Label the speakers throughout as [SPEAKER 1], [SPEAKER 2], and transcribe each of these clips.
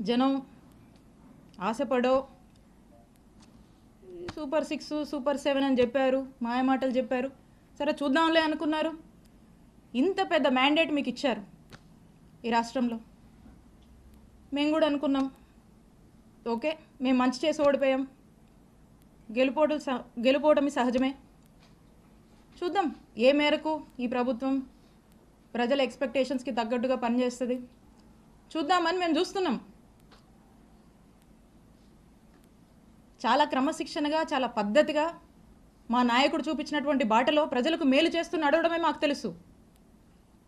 [SPEAKER 1] జనం ఆశపడో. Super six super seven అని చెప్పారు మాయమాటలు చెప్పారు. సరే చూద్దాంలే అనుకున్నారు. ఇంత పెద్ద మ్యాండేట్ మీకు ఇచ్చారు ఈ రాష్ట్రంలో. మేము కూడా అనుకున్నాం. ఓకే మేము మంచి చేసి ఓడిపోయాం. గెలుపోవడం స గెలుపోవటమి సహజమే. చూద్దాం ఏ మేరకు ఈ ప్రభుత్వం ప్రజల ఎక్స్పెక్టేషన్స్కి తగ్గట్టుగా పనిచేస్తుంది. చూద్దామని మేము చూస్తున్నాం. చాలా క్రమశిక్షణగా చాలా పద్ధతిగా మా నాయకుడు చూపించినటువంటి బాటలో ప్రజలకు మేలు చేస్తూ నడవడమే మాకు తెలుసు.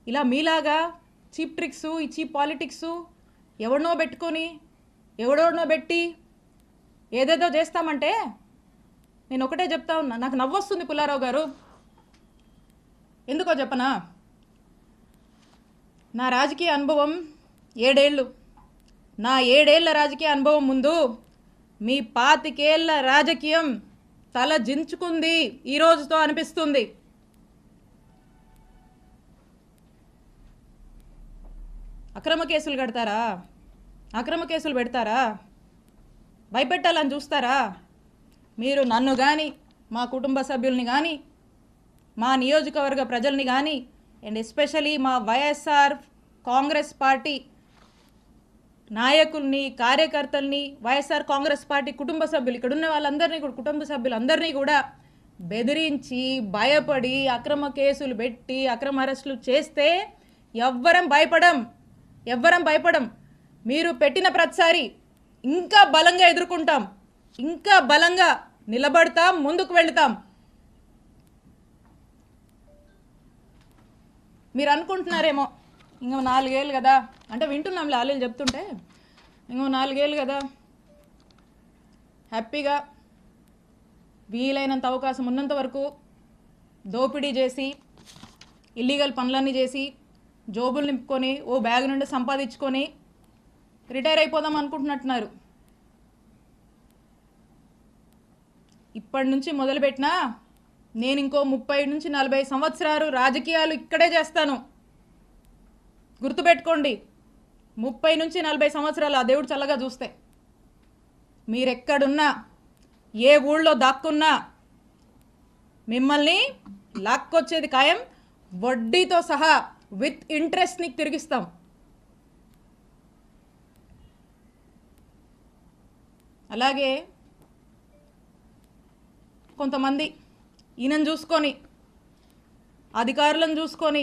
[SPEAKER 1] ఇలా మీలాగా చీప్ ట్రిక్స్ ఈ చీప్ పాలిటిక్స్ ఎవడనో పెట్టుకొని ఎవడోనో పెట్టి ఏదేదో చేస్తామంటే నేను ఒకటే చెప్తా ఉన్నా. నాకు నవ్వొస్తుంది పుల్లారావు గారు. ఎందుకో చెప్పనా? నా రాజకీయ అనుభవం ఏడేళ్ళు. నా ఏడేళ్ళ రాజకీయ అనుభవం ముందు మీ పాతికేళ్ళ రాజకీయం తల జించుకుంది ఈ రోజుతో అనిపిస్తుంది. అక్రమ కేసులు కడతారా? అక్రమ కేసులు పెడతారా? భయపెట్టాలని చూస్తారా? మీరు నన్ను కానీ మా కుటుంబ సభ్యుల్ని కానీ మా నియోజకవర్గ ప్రజల్ని కానీ అండ్ ఎస్పెషలీ మా వైఎస్ఆర్ కాంగ్రెస్ పార్టీ నాయకుల్ని కార్యకర్తల్ని వైఎస్ఆర్ కాంగ్రెస్ పార్టీ కుటుంబ సభ్యులు ఇక్కడ ఉన్న వాళ్ళందరినీ కూడా కుటుంబ సభ్యులందరినీ కూడా బెదిరించి భయపడి అక్రమ కేసులు పెట్టి అక్రమ అరెస్టులు చేస్తే ఎవ్వరం భయపడం ఎవ్వరం భయపడం. మీరు పెట్టిన ప్రతిసారి ఇంకా బలంగా ఎదుర్కొంటాం ఇంకా బలంగా నిలబడతాం ముందుకు వెళతాం. మీరు అనుకుంటున్నారేమో ఇంకో నాలుగేళ్ళు కదా. అంటే వింటున్నాం లాలీలు చెప్తుంటే. ఇంకో నాలుగేళ్ళు కదా. హ్యాపీగా వీలైనంత అవకాశం ఉన్నంత వరకు దోపిడీ చేసి ఇల్లీగల్ పనులన్నీ చేసి జోబులు నింపుకొని ఓ బ్యాగ్ నుండి సంపాదించుకొని రిటైర్ అయిపోదాం అనుకుంటున్నట్టున్నారు. ఇప్పటి నుంచి మొదలుపెట్టినా నేను ఇంకో ముప్పై నుంచి నలభై సంవత్సరాలు రాజకీయాలు ఇక్కడే చేస్తాను. గుర్తుపెట్టుకోండి. ముప్పై నుంచి నలభై సంవత్సరాలు ఆ దేవుడు చల్లగా చూస్తే. మీరెక్కడున్నా ఏ ఊళ్ళో దాక్కున్నా మిమ్మల్ని లాక్కొచ్చేది ఖాయం వడ్డీతో సహా విత్ ఇంట్రెస్ట్ నీకు తిరిగిస్తాం. అలాగే కొంతమంది ఈయనను చూసుకొని అధికారులను చూసుకొని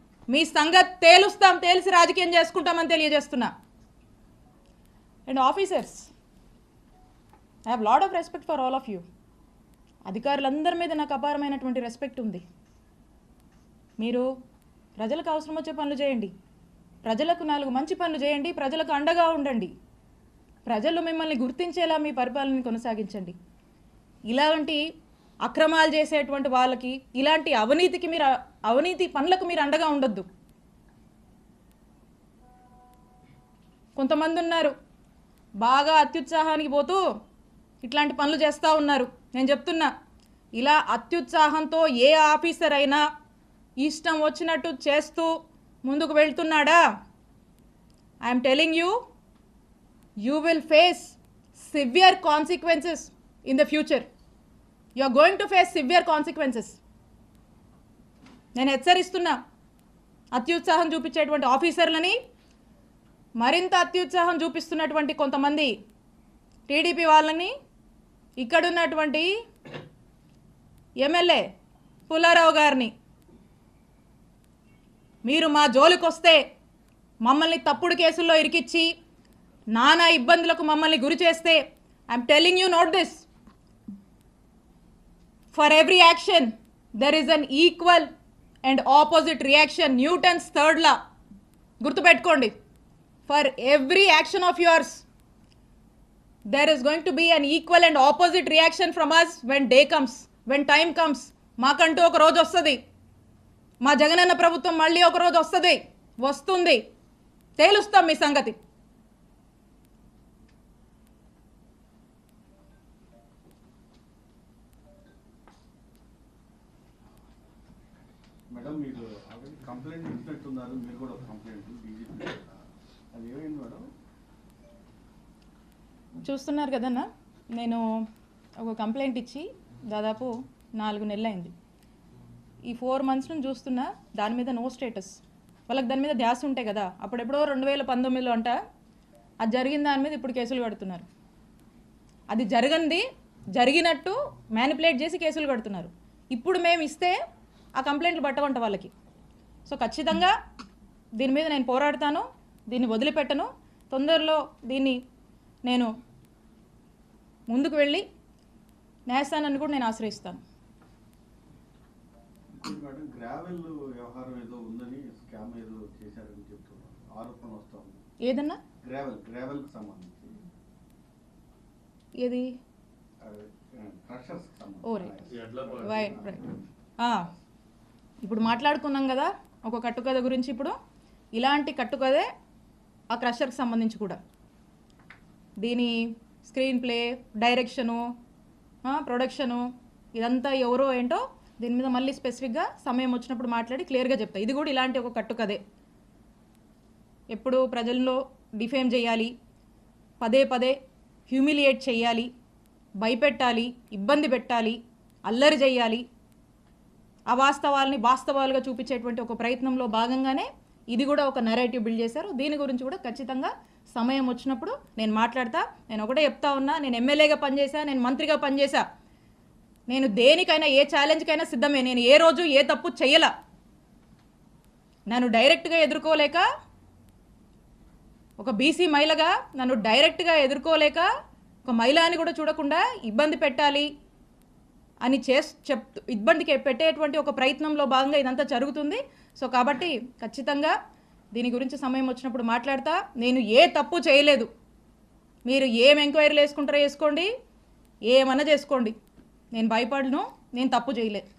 [SPEAKER 1] మీ సంగతి తేలుస్తాం తేల్చి రాజకీయం చేసుకుంటామని తెలియజేస్తున్నా. And officers I have lot of respect for all of you అధికారులందరి మీద నాకు అపారమైనటువంటి రెస్పెక్ట్ ఉంది. మీరు ప్రజలకు అవసరం వచ్చే పనులు చేయండి. ప్రజలకు నాలుగు మంచి పనులు చేయండి ప్రజలకు అండగా ఉండండి. ప్రజలు మిమ్మల్ని గుర్తించేలా మీ పరిపాలనని కొనసాగించండి. ఇలాంటి అక్రమాలు చేసేటువంటి వాళ్ళకి ఇలాంటి అవినీతికి మీరు అవినీతి పనులకు మీరు అండగా ఉండొద్దు. కొంతమంది ఉన్నారు బాగా అత్యుత్సాహానికి పోతూ ఇట్లాంటి పనులు చేస్తూ ఉన్నారు. నేను చెప్తున్నా ఇలా అత్యుత్సాహంతో ఏ ఆఫీసర్ అయినా ఇష్టం వచ్చినట్టు చేస్తూ ముందుకు వెళ్తున్నాడా? I'm telling you you will face severe consequences in the future you are going to face severe consequences నేను హెచ్చరిస్తున్నా అత్యుత్సాహం చూపించేటువంటి ఆఫీసర్లని మరింత అత్యుత్సాహం చూపిస్తున్నటువంటి కొంతమంది టీడీపీ వాళ్ళని ఇక్కడున్నటువంటి ఎమ్మెల్యే పుల్లారావు గారిని. మీరు మా జోలికొస్తే మమ్మల్ని తప్పుడు కేసుల్లో ఇరికిచ్చి నానా ఇబ్బందులకు మమ్మల్ని గురి చేస్తే I'm telling you note this for every action there is an equal and opposite reaction Newton's third law గుర్తుపెట్టుకోండి. For every action of yours there is going to be an equal and opposite reaction from us when day comes when time comes మాకంటూ ఒక రోజు వస్తుంది. మా జగనన్న ప్రభుత్వం మళ్ళీ ఒక రోజు వస్తుంది. వస్తుంది. తేలుస్తాం మీ సంగతి.
[SPEAKER 2] కంప్లైంట్ ఇచ్చినట్టున్నారు. మీరు కూడా ఒక కంప్లైంట్ బీజేపీ అది ఏమైంది మేడం?
[SPEAKER 1] చూస్తున్నారు కదన్నా నేను ఒక కంప్లైంట్ ఇచ్చి దాదాపు నాలుగు నెలలు అయింది ఈ ఫోర్ మంత్స్ నుంచి చూస్తున్నా దాని మీద నో స్టేటస్. వాళ్ళకి దాని మీద ధ్యాస ఉంటాయి కదా అప్పుడెప్పుడో రెండు వేల పంతొమ్మిదిలో అంట అది జరిగిన దాని మీద ఇప్పుడు కేసులు కడుతున్నారు. అది జరగంది జరిగినట్టు మ్యానిపులేట్ చేసి కేసులు కడుతున్నారు. ఇప్పుడు మేము ఇస్తే ఆ కంప్లైంట్లు పట్టవంట వాళ్ళకి. సో ఖచ్చితంగా దీని మీద నేను పోరాడతాను దీన్ని వదిలిపెట్టను. తొందరలో దీన్ని నేను ముందుకు వెళ్ళి న్యాయస్థానాన్ని కూడా నేను ఆశ్రయిస్తాను. ఏదన్నా? ఏది? ఓ రైట్. రైట్ ఇప్పుడు మాట్లాడుకున్నాం కదా. ఒక కట్టుకథ గురించి ఇప్పుడు. ఇలాంటి కట్టుకథే ఆ క్రషర్కి సంబంధించి కూడా. దీని స్క్రీన్ ప్లే డైరెక్షను ప్రొడక్షను ఇదంతా ఎవరో ఏంటో దీని మీద మళ్ళీ స్పెసిఫిక్గా సమయం వచ్చినప్పుడు మాట్లాడి క్లియర్గా చెప్తా. ఇది కూడా ఇలాంటి ఒక కట్టుకథే. ఎప్పుడు ప్రజల్లో డిఫేమ్ చేయాలి పదే పదే హ్యూమిలియేట్ చేయాలి భయపెట్టాలి ఇబ్బంది పెట్టాలి అల్లరి చేయాలి అవాస్తవాల్ని వాస్తవాలుగా చూపించేటువంటి ఒక ప్రయత్నంలో భాగంగానే ఇది కూడా ఒక నెరేటివ్ బిల్డ్ చేశారు. దీని గురించి కూడా ఖచ్చితంగా సమయం వచ్చినప్పుడు నేను మాట్లాడతా. నేను ఒకటే చెప్తా ఉన్నా నేను ఎమ్మెల్యేగా పనిచేశా నేను మంత్రిగా పనిచేశా నేను దేనికైనా ఏ ఛాలెంజ్కైనా సిద్ధమే. నేను ఏ రోజు ఏ తప్పు చెయ్యలా. నన్ను డైరెక్ట్గా ఎదుర్కోలేక ఒక బీసీ మహిళగా నన్ను డైరెక్ట్గా ఎదుర్కోలేక ఒక మహిళ అని కూడా చూడకుండా ఇబ్బంది పెట్టాలి. అని చేస్ చెప్ ఇబ్బందికి పెట్టేటువంటి ఒక ప్రయత్నంలో భాగంగా ఇదంతా జరుగుతుంది. సో కాబట్టి ఖచ్చితంగా దీని గురించి సమయం వచ్చినప్పుడు మాట్లాడతా. నేను ఏ తప్పు చేయలేదు. మీరు ఏం ఎంక్వైరీలు వేసుకుంటారో వేసుకోండి. ఏమన్నా చేసుకోండి. నేను భయపడను. నేను తప్పు చేయలేదు.